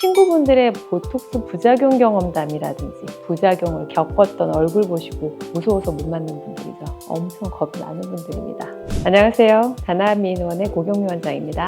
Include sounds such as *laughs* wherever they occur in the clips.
친구분들의 보톡스 부작용 경험담이라든지 부작용을 겪었던 얼굴 보시고 무서워서 못 맞는 분들이죠. 엄청 겁이 많은 분들입니다. 안녕하세요. 다나미인원의 고경미 원장입니다.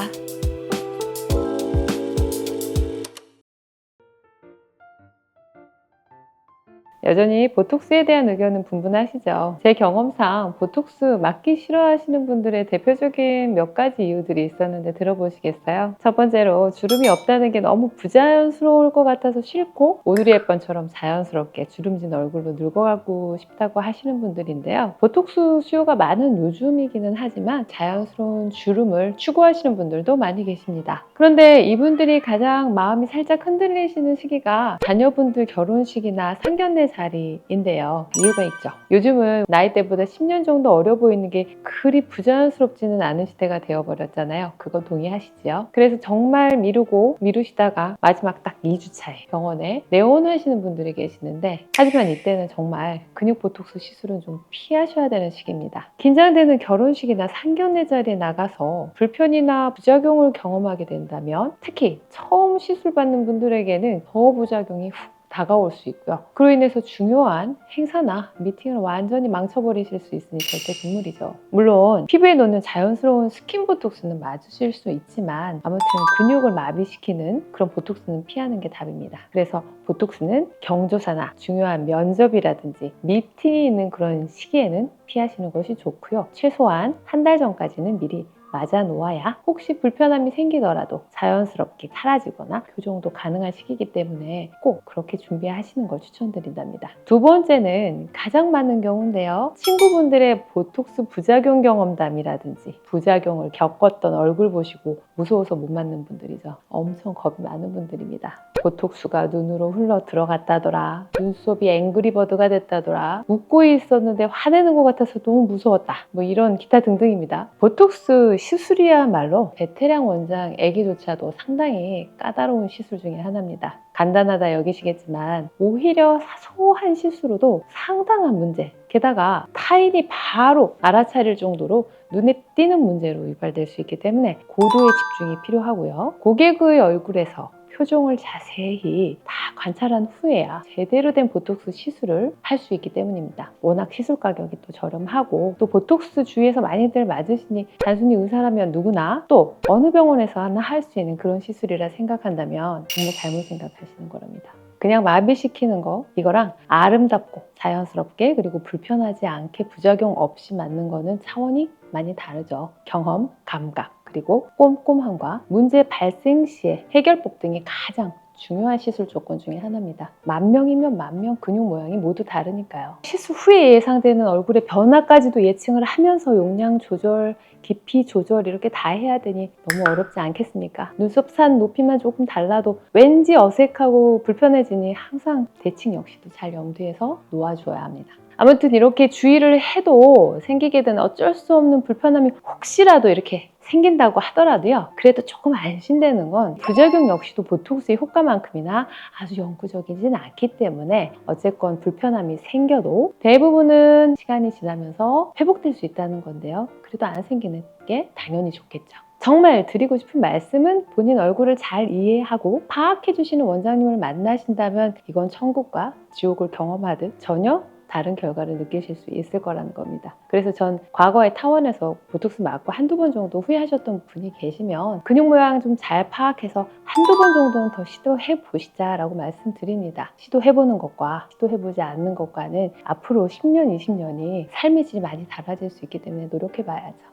여전히 보톡스에 대한 의견은 분분하시죠. 제 경험상 보톡스 맞기 싫어하시는 분들의 대표적인 몇 가지 이유들이 있었는데 들어보시겠어요? 첫 번째로 주름이 없다는 게 너무 부자연스러울 것 같아서 싫고 오드리 헵번처럼 자연스럽게 주름진 얼굴로 늙어가고 싶다고 하시는 분들인데요. 보톡스 수요가 많은 요즘이기는 하지만 자연스러운 주름을 추구하시는 분들도 많이 계십니다. 그런데 이분들이 가장 마음이 살짝 흔들리시는 시기가 자녀분들 결혼식이나 상견례 자리인데요. 이유가 있죠. 요즘은 나이대보다 10년 정도 어려 보이는 게 그리 부자연스럽지는 않은 시대가 되어버렸잖아요. 그거 동의하시지요? 그래서 정말 미루고 미루시다가 마지막 딱 2주 차에 병원에 내원하시는 분들이 계시는데 하지만 이때는 정말 근육 보톡스 시술은 좀 피하셔야 되는 시기입니다. 긴장되는 결혼식이나 상견례 자리에 나가서 불편이나 부작용을 경험하게 된다면 특히 처음 시술 받는 분들에게는 더 부작용이 훅 다가올 수 있고요. 그로 인해서 중요한 행사나 미팅을 완전히 망쳐버리실 수 있으니 절대 금물이죠. 물론 피부에 놓는 자연스러운 스킨 보톡스는 맞으실 수 있지만 아무튼 근육을 마비시키는 그런 보톡스는 피하는 게 답입니다. 그래서 보톡스는 경조사나 중요한 면접이라든지 미팅이 있는 그런 시기에는 피하시는 것이 좋고요. 최소한 한 달 전까지는 미리 맞아 놓아야 혹시 불편함이 생기더라도 자연스럽게 사라지거나 교정도 가능한 시기이기 때문에 꼭 그렇게 준비하시는 걸 추천드린답니다. 두 번째는 가장 많은 경우인데요. 친구분들의 보톡스 부작용 경험담이라든지 부작용을 겪었던 얼굴 보시고 무서워서 못 맞는 분들이죠. 엄청 겁이 많은 분들입니다. 보톡스가 눈으로 흘러 들어갔다더라. 눈썹이 앵그리버드가 됐다더라. 웃고 있었는데 화내는 것 같아서 너무 무서웠다. 뭐 이런 기타 등등입니다. 보톡스 시술이야말로 베테랑 원장 애기조차도 상당히 까다로운 시술 중에 하나입니다. 간단하다 여기시겠지만 오히려 사소한 실수로도 상당한 문제 게다가 타인이 바로 알아차릴 정도로 눈에 띄는 문제로 유발될 수 있기 때문에 고도의 집중이 필요하고요. 고객의 얼굴에서 표정을 자세히 다 관찰한 후에야 제대로 된 보톡스 시술을 할 수 있기 때문입니다. 워낙 시술 가격이 또 저렴하고 또 보톡스 주위에서 많이들 맞으시니 단순히 의사라면 누구나 또 어느 병원에서 하나 할 수 있는 그런 시술이라 생각한다면 정말 잘못 생각하시는 거랍니다. 그냥 마비시키는 거 이거랑 아름답고 자연스럽게 그리고 불편하지 않게 부작용 없이 맞는 거는 차원이 많이 다르죠. 경험, 감각 그리고 꼼꼼함과 문제 발생 시의 해결법 등이 가장 중요한 시술 조건 중에 하나입니다. 만 명이면 만 명 근육 모양이 모두 다르니까요. 시술 후에 예상되는 얼굴의 변화까지도 예측을 하면서 용량 조절, 깊이 조절 이렇게 다 해야 되니 너무 어렵지 않겠습니까? 눈썹 산 높이만 조금 달라도 왠지 어색하고 불편해지니 항상 대칭 역시도 잘 염두에서 놓아줘야 합니다. 아무튼 이렇게 주의를 해도 생기게 되는 어쩔 수 없는 불편함이 혹시라도 이렇게 생긴다고 하더라도요. 그래도 조금 안심되는 건 부작용 역시도 보톡스의 효과만큼이나 아주 영구적이진 않기 때문에 어쨌건 불편함이 생겨도 대부분은 시간이 지나면서 회복될 수 있다는 건데요. 그래도 안 생기는 게 당연히 좋겠죠. 정말 드리고 싶은 말씀은 본인 얼굴을 잘 이해하고 파악해 주시는 원장님을 만나신다면 이건 천국과 지옥을 경험하듯 전혀 다른 결과를 느끼실 수 있을 거라는 겁니다. 그래서 전 과거에 타원에서 보톡스 맞고 한두 번 정도 후회하셨던 분이 계시면 근육 모양 좀 잘 파악해서 한두 번 정도는 더 시도해 보시자라고 말씀드립니다. 시도해 보는 것과 시도해 보지 않는 것과는 앞으로 10년, 20년이 삶의 질이 많이 달라질 수 있기 때문에 노력해 봐야죠.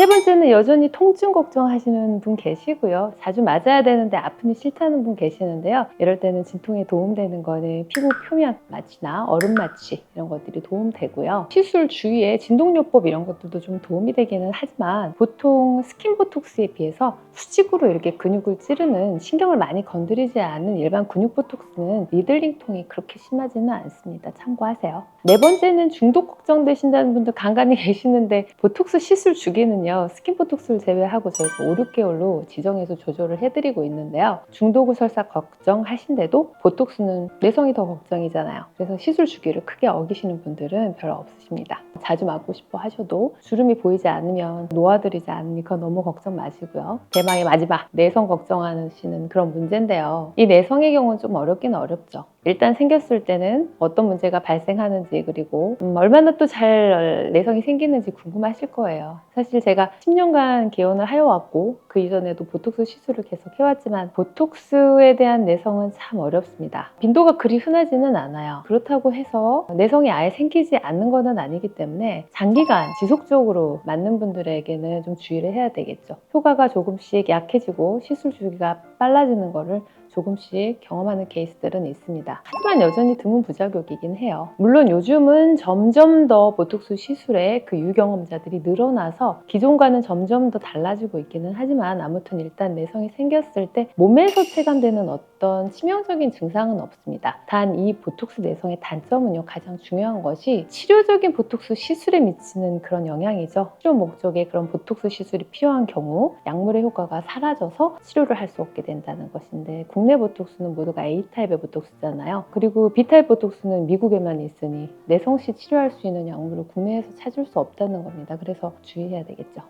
세 번째는 여전히 통증 걱정하시는 분 계시고요. 자주 맞아야 되는데 아픔이 싫다는 분 계시는데요. 이럴 때는 진통에 도움되는 거는 피부 표면 마취나 얼음 마취 이런 것들이 도움되고요. 시술 주위에 진동요법 이런 것들도 좀 도움이 되기는 하지만 보통 스킨 보톡스에 비해서 수직으로 이렇게 근육을 찌르는 신경을 많이 건드리지 않는 일반 근육 보톡스는 니들링통이 그렇게 심하지는 않습니다. 참고하세요. 네 번째는 중독 걱정되신다는 분들 간간히 *laughs* 계시는데 보톡스 시술 주기는요. 보톡스는요, 스킨 보톡스를 제외하고 저희가 5, 6개월로 지정해서 조절을 해드리고 있는데요. 중도구 설사 걱정하신데도 보톡스는 내성이 더 걱정이잖아요. 그래서 시술 주기를 크게 어기시는 분들은 별로 없으십니다. 자주 맞고 싶어 하셔도 주름이 보이지 않으면 놓아드리지 않으니까 너무 걱정 마시고요. 대망의 마지막, 내성 걱정하시는 그런 문제인데요. 이 내성의 경우는 좀 어렵긴 어렵죠. 일단 생겼을 때는 어떤 문제가 발생하는지 그리고 음, 얼마나 또 잘 내성이 생기는지 궁금하실 거예요. 사실 제가 10년간 개원을 하여왔고 그 이전에도 보톡스 시술을 계속 해왔지만 보톡스에 대한 내성은 참 어렵습니다. 빈도가 그리 흔하지는 않아요. 그렇다고 해서 내성이 아예 생기지 않는 것은 아니기 때문에 장기간 지속적으로 맞는 분들에게는 좀 주의를 해야 되겠죠. 효과가 조금씩 약해지고 시술 주기가 빨라지는 거를 조금씩 경험하는 케이스들은 있습니다. 하지만 여전히 드문 부작용이긴 해요. 물론 요즘은 점점 더 보톡스 시술에 그 유경험자들이 늘어나서 기존과는 점점 더 달라지고 있기는 하지만 아무튼 일단 내성이 생겼을 때 몸에서 체감되는 어떤 치명적인 증상은 없습니다. 단 이 보톡스 내성의 단점은요 가장 중요한 것이 치료적인 보톡스 시술에 미치는 그런 영향이죠. 치료 목적에 그런 보톡스 시술이 필요한 경우 약물의 효과가 사라져서 치료를 할 수 없게 된다는 것인데 국내 보톡스는 모두가 A타입의 보톡스잖아요. 그리고 B타입 보톡스는 미국에만 있으니 내성시 치료할 수 있는 약물을 국내에서 찾을 수 없다는 겁니다. 그래서 주의해야 되겠죠.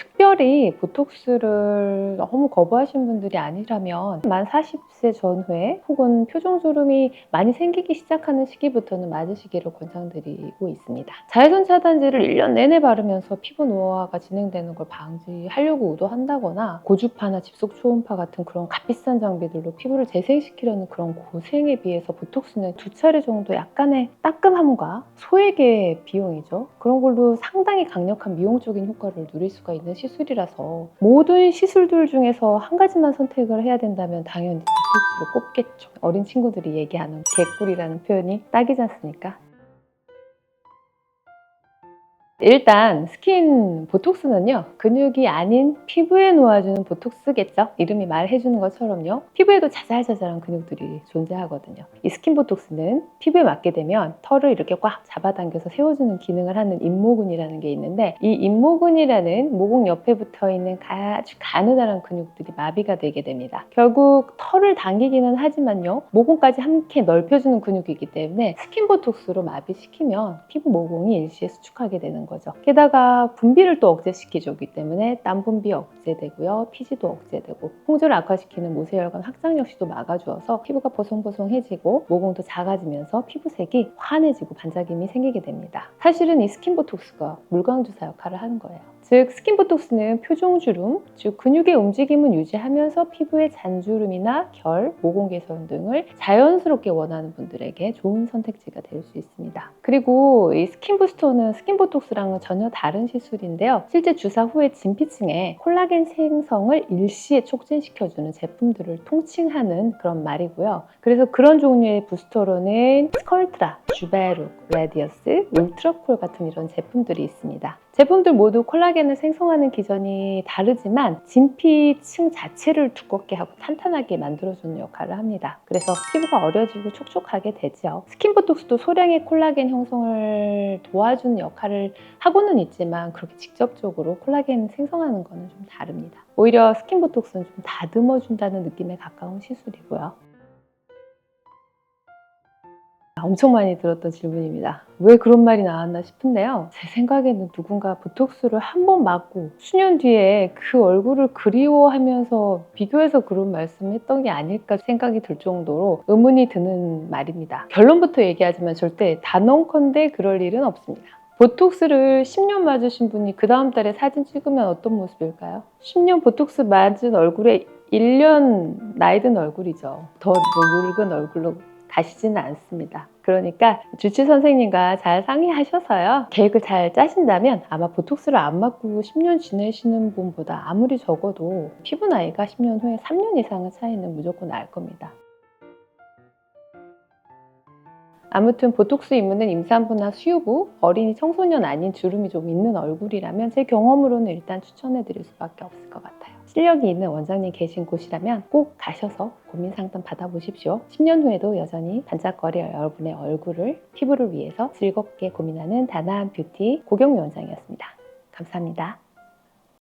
특별히 보톡스를 너무 거부하신 분들이 아니라면 만 40세 전후에 혹은 표정주름이 많이 생기기 시작하는 시기부터는 맞으시기를 권장드리고 있습니다. 자외선 차단제를 1년 내내 바르면서 피부 노화가 진행되는 걸 방지하려고 의도한다거나 고주파나 집속 초음파 같은 그런 값비싼 장비들로 피부를 재생시키려는 그런 고생에 비해서 보톡스는 두 차례 정도 약간의 따끔함과 소액의 비용이죠. 그런 걸로 상당히 강력한 미용적인 효과를 누릴 수가 있는 시술이라서 모든 시술들 중에서 한 가지만 선택을 해야 된다면 당연히 보톡스를 꼽겠죠. 어린 친구들이 얘기하는 개꿀이라는 표현이 딱이지 않습니까? 일단 스킨 보톡스는요 근육이 아닌 피부에 놓아주는 보톡스겠죠? 이름이 말해주는 것처럼요. 피부에도 자잘자잘한 근육들이 존재하거든요. 이 스킨 보톡스는 피부에 맞게 되면 털을 이렇게 꽉 잡아당겨서 세워주는 기능을 하는 잇모근이라는 게 있는데 이 잇모근이라는 모공 옆에 붙어있는 아주 가느다란 근육들이 마비가 되게 됩니다. 결국 털을 당기기는 하지만요 모공까지 함께 넓혀주는 근육이기 때문에 스킨 보톡스로 마비시키면 피부 모공이 일시에 수축하게 되는 거 죠. 게다가 분비를 또 억제시켜주기 때문에 땀 분비 억제되고요. 피지도 억제되고 홍조를 악화시키는 모세혈관 확장 역시도 막아주어서 피부가 보송보송해지고 모공도 작아지면서 피부색이 환해지고 반짝임이 생기게 됩니다. 사실은 이 스킨 보톡스가 물광주사 역할을 하는 거예요. 즉 스킨 보톡스는 표정 주름, 즉 근육의 움직임은 유지하면서 피부의 잔주름이나 결, 모공 개선 등을 자연스럽게 원하는 분들에게 좋은 선택지가 될 수 있습니다. 그리고 이 스킨 부스터는 스킨 보톡스랑은 전혀 다른 시술인데요. 실제 주사 후에 진피층에 콜라겐 생성을 일시에 촉진시켜주는 제품들을 통칭하는 그런 말이고요. 그래서 그런 종류의 부스터로는 스컬트라, 주베룩, 레디어스, 울트라콜 같은 이런 제품들이 있습니다. 제품들 모두 콜라겐을 생성하는 기전이 다르지만 진피층 자체를 두껍게 하고 탄탄하게 만들어주는 역할을 합니다. 그래서 피부가 어려지고 촉촉하게 되죠. 스킨보톡스도 소량의 콜라겐 형성을 도와주는 역할을 하고는 있지만 그렇게 직접적으로 콜라겐 생성하는 것은 좀 다릅니다. 오히려 스킨보톡스는 좀 다듬어준다는 느낌에 가까운 시술이고요. 엄청 많이 들었던 질문입니다. 왜 그런 말이 나왔나 싶은데요. 제 생각에는 누군가 보톡스를 한 번 맞고 수년 뒤에 그 얼굴을 그리워하면서 비교해서 그런 말씀을 했던 게 아닐까 생각이 들 정도로 의문이 드는 말입니다. 결론부터 얘기하지만 절대 단언컨대 그럴 일은 없습니다. 보톡스를 10년 맞으신 분이 그 다음 달에 사진 찍으면 어떤 모습일까요? 10년 보톡스 맞은 얼굴에 1년 나이 든 얼굴이죠. 더 늙은 얼굴로 가시지는 않습니다. 그러니까 주치 선생님과 잘 상의하셔서요. 계획을 잘 짜신다면 아마 보톡스를 안 맞고 10년 지내시는 분보다 아무리 적어도 피부 나이가 10년 후에 3년 이상의 차이는 무조건 날 겁니다. 아무튼 보톡스 입문은 임산부나 수유부, 어린이 청소년 아닌 주름이 좀 있는 얼굴이라면 제 경험으로는 일단 추천해 드릴 수밖에 없을 것 같아요. 실력이 있는 원장님 계신 곳이라면 꼭 가셔서 고민 상담 받아보십시오. 10년 후에도 여전히 반짝거릴 여러분의 얼굴을, 피부를 위해서 즐겁게 고민하는 다나한 뷰티 고경미 원장이었습니다. 감사합니다.